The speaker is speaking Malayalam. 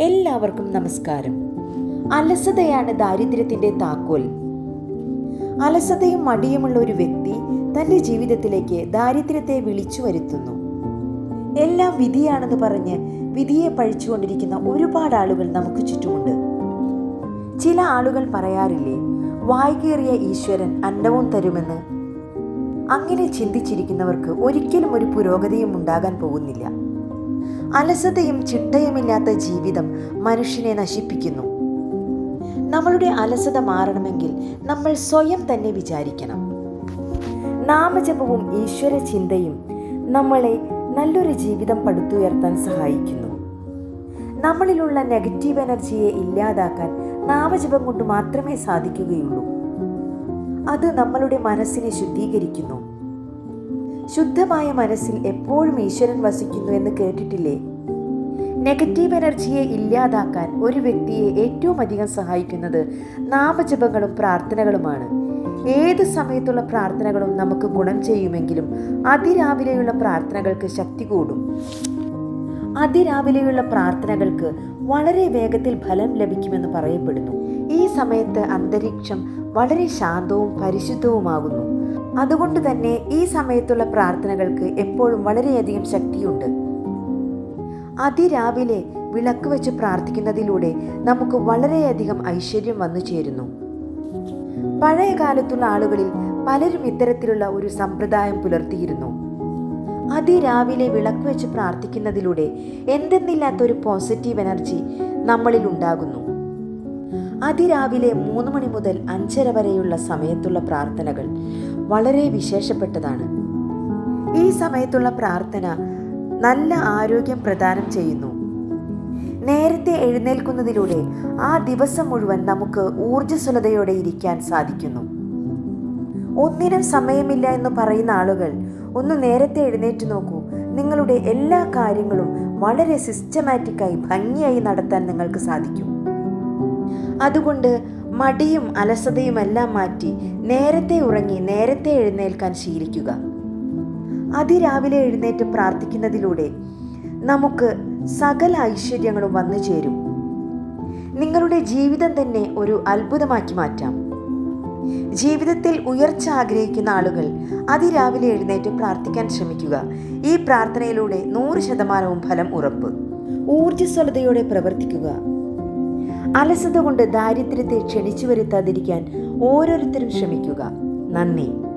എല്ലാവർക്കും നമസ്കാരം. അലസതയാണ് ദാരിദ്ര്യത്തിന്റെ താക്കോൽ. അലസതയും മടിയുമുള്ള ഒരു വ്യക്തി തന്റെ ജീവിതത്തിലേക്ക് ദാരിദ്ര്യത്തെ വിളിച്ചു വരുത്തുന്നു. എല്ലാം വിധിയാണെന്ന് പറഞ്ഞ് വിധിയെ പഴിച്ചുകൊണ്ടിരിക്കുന്ന ഒരുപാട് ആളുകൾ നമുക്ക് ചുറ്റുമുണ്ട്. ചില ആളുകൾ പറയാറില്ലേ വായ്കേറിയ ഈശ്വരൻ അന്നവും തരുമെന്ന്. അങ്ങനെ ചിന്തിച്ചിരിക്കുന്നവർക്ക് ഒരിക്കലും ഒരു പുരോഗതിയും ഉണ്ടാകാൻ പോകുന്നില്ല. അലസതയും ചിട്ടയുമില്ലാത്ത ജീവിതം മനുഷ്യനെ നശിപ്പിക്കുന്നു. നമ്മളുടെ അലസത മാറണമെങ്കിൽ നമ്മൾ സ്വയം തന്നെ വിചാരിക്കണം. നാമജപവും ഈശ്വര ചിന്തയും നമ്മളെ നല്ലൊരു ജീവിതം പടുത്തുയർത്താൻ സഹായിക്കുന്നു. നമ്മളിലുള്ള നെഗറ്റീവ് എനർജിയെ ഇല്ലാതാക്കാൻ നാമജപം കൊണ്ട് മാത്രമേ സാധിക്കുകയുള്ളൂ. അത് നമ്മളുടെ മനസ്സിനെ ശുദ്ധീകരിക്കുന്നു. ശുദ്ധമായ മനസ്സിൽ എപ്പോഴും ഈശ്വരൻ വസിക്കുന്നു എന്ന് കേട്ടിട്ടില്ലേ? നെഗറ്റീവ് എനർജിയെ ഇല്ലാതാക്കാൻ ഒരു വ്യക്തിയെ ഏറ്റവും അധികം സഹായിക്കുന്നത് നാമജപങ്ങളും പ്രാർത്ഥനകളുമാണ്. ഏത് സമയത്തുള്ള പ്രാർത്ഥനകളും നമുക്ക് ഗുണം ചെയ്യുമെങ്കിലും അതിരാവിലെയുള്ള പ്രാർത്ഥനകൾക്ക് ശക്തി കൂടും. അതിരാവിലെയുള്ള പ്രാർത്ഥനകൾക്ക് വളരെ വേഗത്തിൽ ഫലം ലഭിക്കുമെന്ന് പറയപ്പെടുന്നു. ഈ സമയത്ത് അന്തരീക്ഷം വളരെ ശാന്തവും പരിശുദ്ധവുമാകുന്നു. അതുകൊണ്ട് തന്നെ ഈ സമയത്തുള്ള പ്രാർത്ഥനകൾക്ക് എപ്പോഴും വളരെയധികം ശക്തിയുണ്ട്. അതിരാവിലെ വിളക്ക് വെച്ച് പ്രാർത്ഥിക്കുന്നതിലൂടെ നമുക്ക് വളരെയധികം ഐശ്വര്യം വന്നു ചേരുന്നു. പഴയ കാലത്തുള്ള ആളുകളിൽ പലരും ഇത്തരത്തിലുള്ള ഒരു സമ്പ്രദായം പുലർത്തിയിരുന്നു. അതിരാവിലെ വിളക്ക് വെച്ച് പ്രാർത്ഥിക്കുന്നതിലൂടെ എന്തെന്നില്ലാത്ത ഒരു പോസിറ്റീവ് എനർജി നമ്മളിൽ ഉണ്ടാകുന്നു അതിരാവിലെ മൂന്ന് മണി മുതൽ അഞ്ചര വരെയുള്ള സമയത്തുള്ള പ്രാർത്ഥനകൾ വളരെ വിശേഷപ്പെട്ടതാണ്. ഈ സമയത്തുള്ള പ്രാർത്ഥന നല്ല ആരോഗ്യം പ്രദാനം ചെയ്യുന്നു. നേരത്തെ എഴുന്നേൽക്കുന്നതിലൂടെ ആ ദിവസം മുഴുവൻ നമുക്ക് ഊർജസ്വലതയോടെ ഇരിക്കാൻ സാധിക്കുന്നു. ഒന്നിനും സമയമില്ല എന്ന് പറയുന്ന ആളുകൾ ഒന്ന് നേരത്തെ എഴുന്നേറ്റ് നോക്കൂ. നിങ്ങളുടെ എല്ലാ കാര്യങ്ങളും വളരെ സിസ്റ്റമാറ്റിക്കായി ഭംഗിയായി നടത്താൻ നിങ്ങൾക്ക് സാധിക്കും. അതുകൊണ്ട് മടിയും അലസതയും എല്ലാം മാറ്റി നേരത്തെ ഉറങ്ങി നേരത്തെ എഴുന്നേൽക്കാൻ ശീലിക്കുക. അതിരാവിലെ എഴുന്നേറ്റ് പ്രാർത്ഥിക്കുന്നതിലൂടെ നമുക്ക് സകല ഐശ്വര്യങ്ങളും വന്നു ചേരും. നിങ്ങളുടെ ജീവിതം തന്നെ ഒരു അത്ഭുതമാക്കി മാറ്റാം. ജീവിതത്തിൽ ഉയർച്ച ആഗ്രഹിക്കുന്ന ആളുകൾ അതിരാവിലെ എഴുന്നേറ്റ് പ്രാർത്ഥിക്കാൻ ശ്രമിക്കുക. ഈ പ്രാർത്ഥനയിലൂടെ നൂറ് ശതമാനവും ഫലം ഉറപ്പ്. ഊർജസ്വലതയോടെ പ്രവർത്തിക്കുക. അലസത കൊണ്ട് ദാരിദ്ര്യത്തെ ക്ഷണിച്ചു വരുത്താതിരിക്കാൻ ഓരോരുത്തരും ശ്രമിക്കുക. നന്ദി.